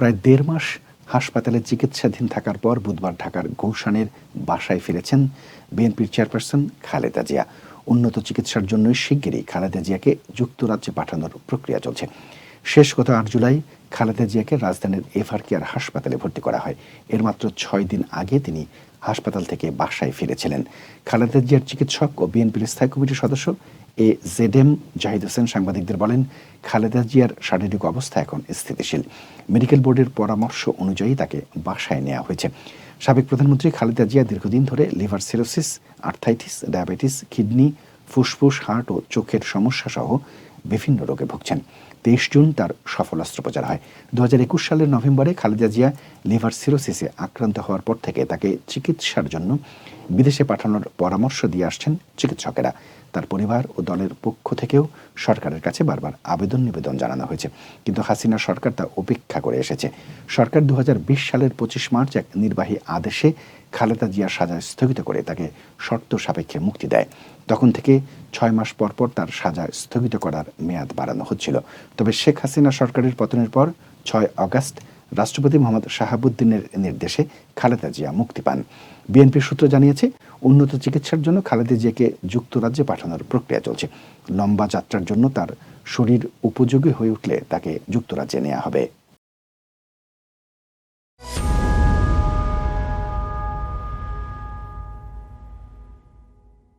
প্রায় দেড় মাস হাসপাতালে চিকিৎসাধীন থাকার পর বুধবার ঢাকার গৌশানের বাসায় ফিরেছেন বিএনপির চেয়ারপারসন খালেদা জিয়া। উন্নত চিকিৎসার জন্য শিগগিরই খালেদা জিয়াকে যুক্তরাজ্যে পাঠানোর প্রক্রিয়া চলছে। শেষ গত আট জুলাই খালেদা জিয়াকে রাজধানীর এফআর কেয়ার হাসপাতালে ভর্তি করা হয়। এর মাত্র ছয় দিন আগে তিনি হাসপাতাল থেকে বাসায় ফিরেছিলেন। খালেদা জিয়ার চিকিৎসক ও বিএনপির স্থায়ী কমিটির সদস্য A Z M Zahid Hossain সাংবাদিকদের বলেন, খালেদা জিয়ার শারীরিক অবস্থা এখন স্থিতিশীল। মেডিকেল বোর্ডের পরামর্শ অনুযায়ী তাকে বাসায় নেওয়া হয়েছে। সাবেক প্রধানমন্ত্রী খালেদা জিয়া দীর্ঘদিন ধরে liver cirrhosis, arthritis, diabetes, kidney, ফুসফুস, হার্ট ও চোখের সমস্যা সহ বিভিন্ন রোগে ভুগছেন। তেইশ জুন তার সফল অস্ত্রোপচার হয়। দু হাজার একুশ সালের নভেম্বরে খালেদা জিয়া লিভার সিরোসিসে আক্রান্ত হওয়ার পর থেকে তাকে চিকিৎসার জন্য বিদেশে পাঠানোর পরামর্শ দিয়ে আসছেন চিকিৎসকেরা। তার পরিবার ও দলের পক্ষ থেকেও সরকারের কাছে বারবার আবেদন নিবেদন জানানো হয়েছে। কিন্তু হাসিনা সরকার তা উপেক্ষা করে এসেছে। সরকার দু হাজার বিশ সালের পঁচিশ মার্চ এক নির্বাহী আদেশে খালেদা জিয়ার সাজা স্থগিত করে তাকে শর্ত সাপেক্ষে মুক্তি দেয়। তখন থেকে ছয় মাস পর পর তার সাজা স্থগিত করার মেয়াদ বাড়ানো হচ্ছিল। তবে শেখ হাসিনা সরকারের পতনের পর ছয় অগাস্ট রাষ্ট্রপতি মোহাম্মদ শাহাবুদ্দিনের নির্দেশে খালেদা জিয়া মুক্তি পান। বিএনপি সূত্র জানিয়েছে, উন্নত চিকিৎসার জন্য খালেদা জিয়াকে যুক্তরাজ্যে পাঠানোর প্রক্রিয়া চলছে। লম্বা যাত্রার জন্য তার শরীর উপযোগী হয়ে উঠলে তাকে যুক্তরাজ্যে নেওয়া হবে।